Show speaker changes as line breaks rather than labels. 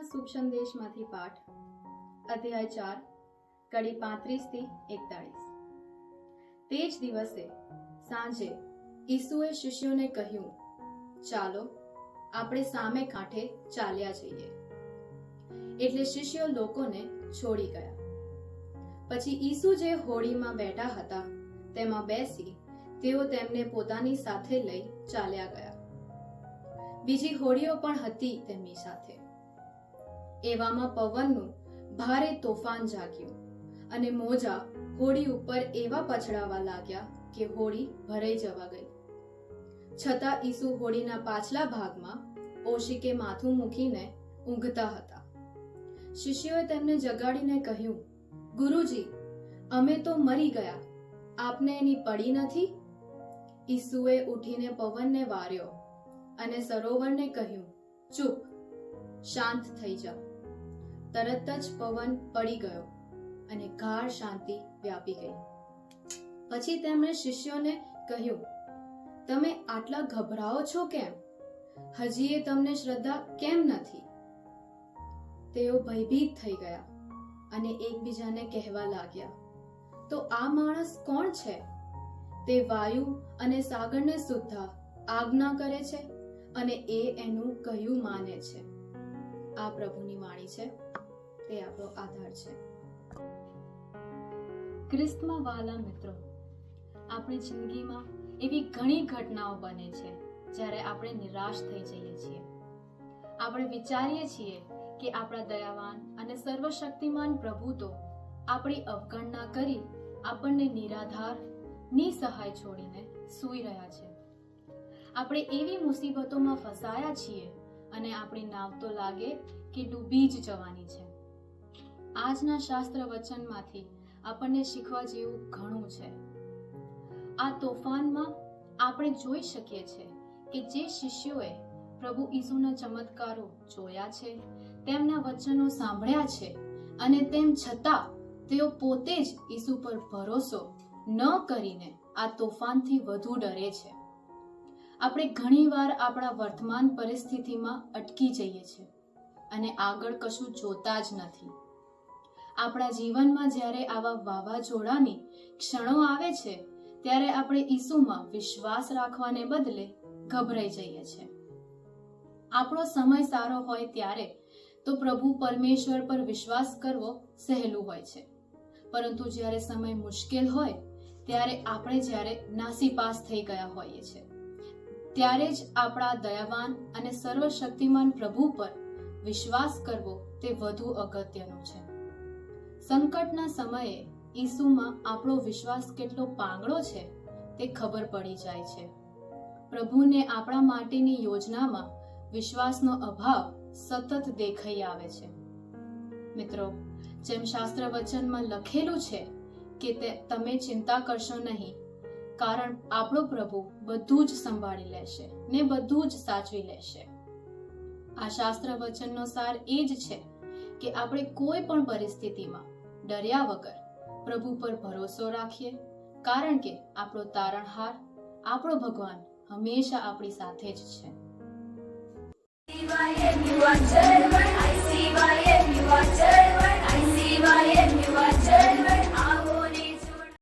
આજના શુભ પાઠ. અધ્યાય ચાર, કડી પાંત્રીસ એકતાળીસ. તે જ દિવસે, સાંજે, ઈસુએ શિષ્યોને કહ્યું, ચાલો, આપણે સામે કાંઠે ચાલ્યા જઈએ. એટલે શિષ્યો લોકોને છોડી ગયા. પછી ઈસુ જે હોડીમાં બેઠા હતા, તેમાં બેસી, તેઓ તેમને પોતાની સાથે લઈ ચાલ્યા ગયા. બીજી હોડીઓ પણ હતી તેમની સાથે. એવામાં પવનનું ભારે તોફાન જાગ્યું અને મોજા હોડી ઉપર એવા પછડાવા લાગ્યા કે હોડી ભરાઈ જવા ગઈ. છતાં ઈસુ હોડીના પાછલા ભાગમાં ઓશિકે માથું મૂકીને ઊંઘતા હતા. શિષ્યોએ તેમને જગાડીને કહ્યું, ગુરુજી, અમે તો મરી ગયા. આપને એની પડી નથી? ઈસુએ ઉઠીને પવનને વાર્યો અને સરોવરને કહ્યું, ચૂપ, શાંત થઈ જા તરત જ પવન પડી ગયો અને ગાઢ શાંતિ વ્યાપી ગઈ. પછી તેમણે શિષ્યોને કહ્યું, તમે આટલા ગભરાઓ છો કેમ? હજી એ તમને શ્રદ્ધા કેમ નથી? તેઓ ભયભીત થઈ ગયા અને એકબીજાને કહેવા લાગ્યા, તો આ માણસ કોણ છે? તે વાયુ અને સાગરને સુદ્ધા આજ્ઞા કરે છે અને એ એનું કહ્યું માને છે? આ પ્રભુની વાણી છે. તે આપણો આધાર છે. ક્રિસ્તમાં વાલા મિત્રો, આપણી જિંદગીમાં એવી ઘણી ઘટનાઓ બને છે જ્યારે આપણે નિરાશ થઈ જઈએ છીએ. આપણે વિચારીએ છીએ કે આપણા દયાવાન અને સર્વશક્તિમાન પ્રભુ તો આપણી અવગણના કરી આપણને નિરાધાર, નિસહાય છોડીને સૂઈ રહ્યા છે. આપણે એવી મુસીબતોમાં ફસાયા છીએ અને આપણી નાવ તો લાગે કે ડૂબી જ જવાની છે. આજના શાસ્ત્ર વચનમાંથી આપણને શીખવા જેવું ઘણું છે. આ તોફાનમાં આપણે જોઈ શકીએ છીએ કે જે શિષ્યોએ પ્રભુ ઈસુના ચમત્કારો જોયા છે, તેમના વચનો સાંભળ્યા છે અને તેમ છતાં તેઓ પોતે જ ઈસુ પર ભરોસો ન કરીને આ તોફાનથી વધુ ડરે છે. આપણે ઘણીવાર આપણા વર્તમાન પરિસ્થિતિમાં અટકી જઈએ છીએ અને આગળ કશું જોતા જ નથી. આપણા જીવનમાં જ્યારે આવા વાવાઝોડાની ક્ષણો આવે છે, ત્યારે આપણે ઈસુમાં વિશ્વાસ રાખવાને બદલે ગભરાઈ જઈએ છીએ. આપણો સમય સારો હોય ત્યારે તો પ્રભુ પરમેશ્વર પર વિશ્વાસ કરવો સહેલું હોય છે. પરંતુ જ્યારે સમય મુશ્કેલ હોય, ત્યારે આપણે જ્યારે નાસીપાસ થઈ ગયા હોઈએ છીએ. ત્યારે જ આપણા દયાવાન અને સર્વશક્તિમાન પ્રભુ પર વિશ્વાસ કરવો તે વધુ અગત્યનું છે. સંકટના સમયે ઈસુમાં આપણો વિશ્વાસ કેટલો પાંગળો છે તે ખબર પડી જાય છે. પ્રભુને આપણા માટેની યોજનામાં વિશ્વાસનો અભાવ સતત દેખાઈ આવે છે. મિત્રો, જેમ શાસ્ત્ર વચનમાં લખેલું છે કે તે તમે ચિંતા કરશો નહીં, કારણ આપણો પ્રભુ બધું જ સંભાળી લેશે ને બધું જ સાચવી લેશે. આ શાસ્ત્ર વચનનો સાર એ જ છે કે આપણે કોઈ પણ પરિસ્થિતિમાં ડર્યા વગર પ્રભુ પર ભરોસો રાખીએ, કારણ કે આપણો તારણહાર, આપણો ભગવાન હંમેશા આપણી સાથે જ છે.